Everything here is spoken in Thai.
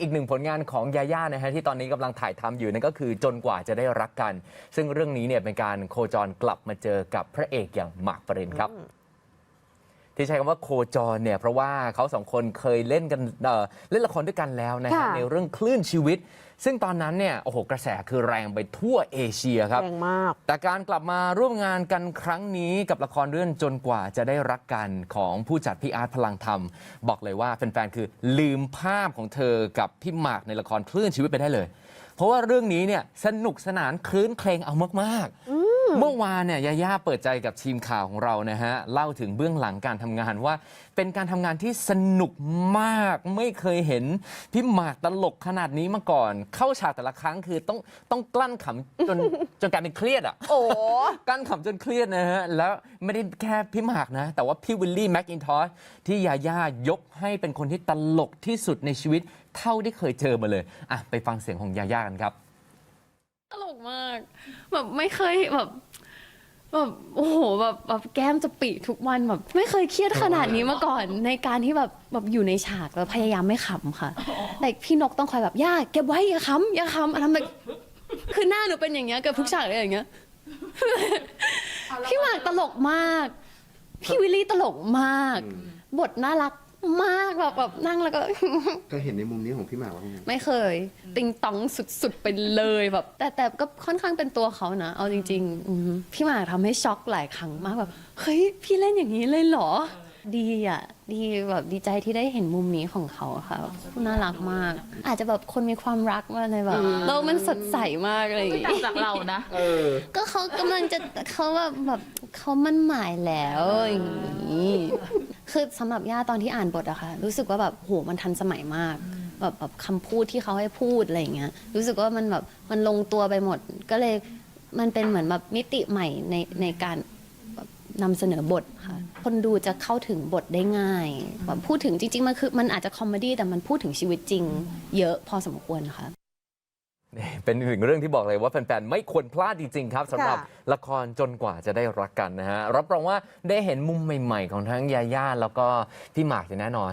อีกหนึ่งผลงานของยาย่านะฮะที่ตอนนี้กำลังถ่ายทำอยู่นั่นก็คือจนกว่าจะได้รักกัน ซึ่งเรื่องนี้เนี่ยเป็นการโคจรกลับมาเจอกับพระเอกอย่างหมากปรินครับ ที่ใช้คำว่าโคจรเนี่ยเพราะว่าเขาสองคนเคยเล่นกันเอ่อเล่นละครด้วยกันแล้วนะฮะค่ะ ในเรื่องคลื่นชีวิต ซึ่งตอนนั้นเนี่ยโอ้โหกระแสคือแรงไปทั่วเอเชียครับ แรงมาก แต่การกลับมาร่วมงานกันครั้งนี้กับละครเรื่องจนกว่าจะได้รักกันของผู้จัดพี่อาร์ตพลังธรรม บอกเลยว่าแฟนๆคือลืมภาพของเธอกับพี่หมากในละครคลื่นชีวิตไปได้เลย เพราะว่าเรื่องนี้เนี่ยสนุกสนานคลื้นเครงเอามากๆ เมื่อวานเนี่ยยาย่าเปิดใจกับทีมข่าวของเรานะฮะเล่าถึงเบื้องหลังการทำงานว่า เป็นการทำงานที่สนุกมากไม่เคยเห็นพี่หมากตลกขนาดนี้มาก่อน เข้าฉากแต่ละครั้งคือต้องต้องกลั้นขำจนจนกลายเป็นเครียดอะ โอ้ กลั้นขำจนเครียดนะฮะ แล้วไม่ได้แค่พี่หมากนะ แต่ว่าพี่วิลลี่แม็กอินทอชที่ยาย่ายกให้เป็นคนที่ตลกที่สุดในชีวิตเท่าที่เคยเจอมาเลยอะไปฟังเสียงของยาย่ากันครับ มาก แบบไม่เคยแบบแบบโอ้โหแบบแบบแก้มจะปิทุกวันแบบ ไม่เคยเครียดขนาดนี้มาก่อน ในการที่แบบแบบอยู่ในฉากแล้วพยายามไม่ขำค่ะแต่พี่นกต้องคอยแบบย่าเก็บไว้อย่าขำอย่าขำอะทำแบบคือหน้าหนูเป็นอย่างเงี้ยเกับทุกฉากเลยอย่างเงี้ยพี่หมากตลกมาก พี่วิลลี่ตลกมาก บทน่ารัก มากแบบแบบนั่งแล้วก็ เคยเห็นในมุมนี้ของพี่หมากบ้างไหมไม่เคย ติงตองสุดๆไปเลยแบบ แต่แต่ก็ค่อนข้างเป็นตัวเขานะ เอาจริง ๆอืมพี่หมากทำให้ช็อกหลายครั้งมากแบบ เฮ้ย พี่เล่นอย่างนี้เลยเหรอ ดีอะ ดีแบบดีใจที่ได้เห็นมุมนี้ของเขาอะค่ะน่ารักมาก อาจจะแบบคนมีความรักมาเลยแบบโลกมันสดใสมากอะไรอย่างต่างงี้จากเรานะ เออ ก็เขากำลังจะเขาแบบแบบเขามั่นหมายแล้วอย่างนี้คือสำหรับย่าตอนที่อ่านบทอะค่ะ รู้สึกว่าแบบโหมันทันสมัยมาก แบบแบบคำพูดที่เขาให้พูดอะไรอย่างเงี้ยรู้สึกว่ามันแบบมันลงตัวไปหมด ก็เลยมันเป็นเหมือนแบบมิติใหม่ในในการแบบ นำเสนอบทค่ะ คนดูจะเข้าถึงบทได้ง่ายแบบพูดถึงจริงๆ มันคือมันอาจจะคอมเมดี้แต่มันพูดถึงชีวิตจริง เยอะพอสมควรค่ะนี่เป็นอีกหนึ่งเรื่องที่บอกเลยว่าแฟนๆ ไม่ควรพลาดจริงๆ ครับสำหรับค่ะละครจนกว่าจะได้รักกันนะฮะ รับรองว่าได้เห็นมุมใหม่ๆ ของทั้งยาย่าแล้วก็พี่หมากอย่างแน่นอน